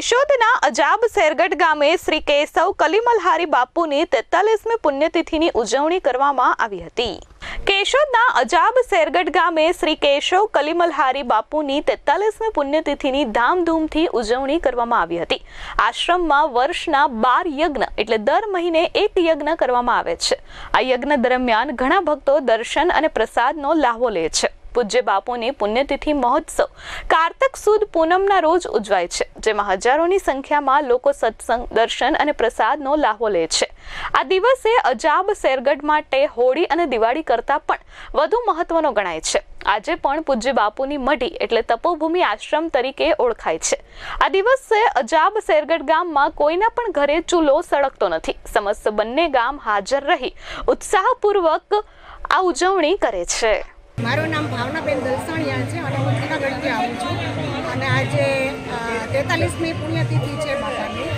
કેશોદના અજાબ સેરગઢ ગામે શ્રી કેશવ કલીમલહારી બાપુની તેતાલીસમી પુણ્યતિથિની ઉજવણી કરવામાં આવી હતી. કેશોદના અજાબ શેરગઢ ગામે શ્રી કેશવ કલીમલહારી બાપુની તેતાલીસમી પુણ્યતિથિની ધામધૂમથી ઉજવણી કરવામાં આવી હતી. આશ્રમમાં વર્ષના બાર યજ્ઞ એટલે દર મહિને એક યજ્ઞ કરવામાં આવે છે. આ યજ્ઞ દરમિયાન ઘણા ભક્તો દર્શન અને પ્રસાદનો લાહવો લે છે. પૂજ્ય બાપુની પુણ્યતિથિ મહોત્સવ. કારતક સુદ પૂનમના રોજ ઉજવાય છે, જેમાં હજારોની સંખ્યામાં લોકો સત્સંગ, દર્શન અને પ્રસાદનો લાહો લે છે. આ દિવસે અજાબ શેરગઢ માટે હોળી અને દિવાળી કરતાં પણ વધુ મહત્વનો ગણાય છે. આજે પણ પૂજ્ય બાપુની મઢી એટલે તપોભૂમિ આશ્રમ તરીકે ઓળખાય છે. આ દિવસે અજાબ શેરગઢ ગામમાં કોઈના પણ ઘરે ચૂલો સળગતો નથી. સમસ્ત બંને ગામ હાજર રહી ઉત્સાહપૂર્વક આ ઉજવણી કરે છે. મારું નામ ભાવનાબેન દલસાણિયા છે અને હું જૂનાગઢથી આવું છું. અને આજે તેતાલીસમી પુણ્યતિથિ છે બાપાની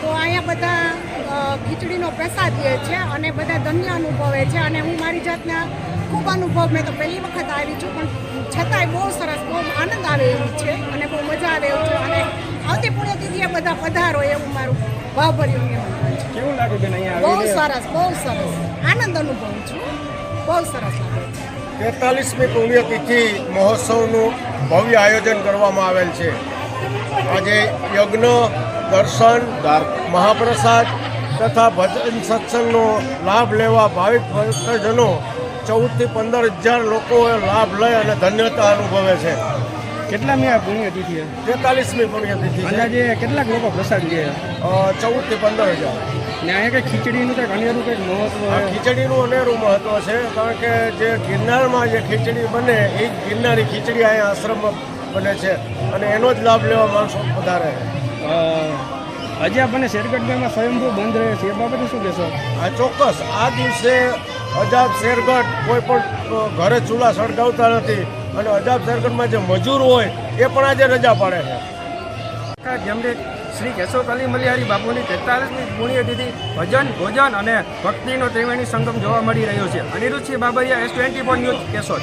તો અહીંયા બધા ખીચડીનો પ્રસાદ લે છે અને બધા ધન્ય અનુભવે છે. અને હું મારી જાતના ખૂબ અનુભવ મેં તો પહેલી વખત આવી છું પણ છતાંય બહુ સરસ બહુ આનંદ આવે એવું છે અને બહુ મજા આવે એવું છે. અને આવતી પુણ્યતિથિએ બધા પધારો એવું મારું ભાવભર્યું ભર્યું કેવું લાગે બહુ સરસ બહુ સરસ. આનંદ અનુભવું છું. બહુ સરસ લાગે છે. તેતાલીસમી પુણ્યતિથિ મહોત્સવનું ભવ્ય આયોજન કરવામાં આવેલ છે. આજે યજ્ઞ દર્શન મહાપ્રસાદ તથા ભજન સત્સંગનો લાભ લેવા ભાવિક ભક્તજનો ચૌદથી પંદર હજાર લોકોએ લાભ લઈ અને ધન્યતા અનુભવે છે. કેટલા મી આ પુણ્યતિથિ? તેતાલીસમી પુણ્યતિથિ અંદાજે કેટલાક લોકો પ્રસાદ લે? અ, ચૌદથી પંદર હજાર. ને કે ખીચડીનું કંઈક અનેરું કંઈક મહત્વ. ખીચડીનું અનેરું મહત્વ છે કારણ કે જે ગિરનારમાં જે ખીચડી બને એ ગિરનારી ખીચડી અહીંયા આશ્રમમાં બને છે અને એનો જ લાભ લેવા માણસો વધારે આજે આપણને શેરગઢ ગામમાં સ્વયંભૂ બંધ રહે છે એ બાબતે શું કહેશો? આ ચોક્કસ. આ દિવસે અજાબ શેરગઢ કોઈ પણ ઘરે ચૂલા સળગાવતા નથી અને અજાબ શેરગઢમાં જે મજૂર હોય એ પણ આજે રજા પાડે છે. જેમને શ્રી કેશવ કાલી મલિહારી બાપુની તેતાલીસમી પુણ્યતિથિ ભજન, ભોજન અને ભક્તિનો ત્રિવેણી સંગમ જોવા મળી રહ્યો છે. Aniruddhsinh Babariya S twenty four news Keshod.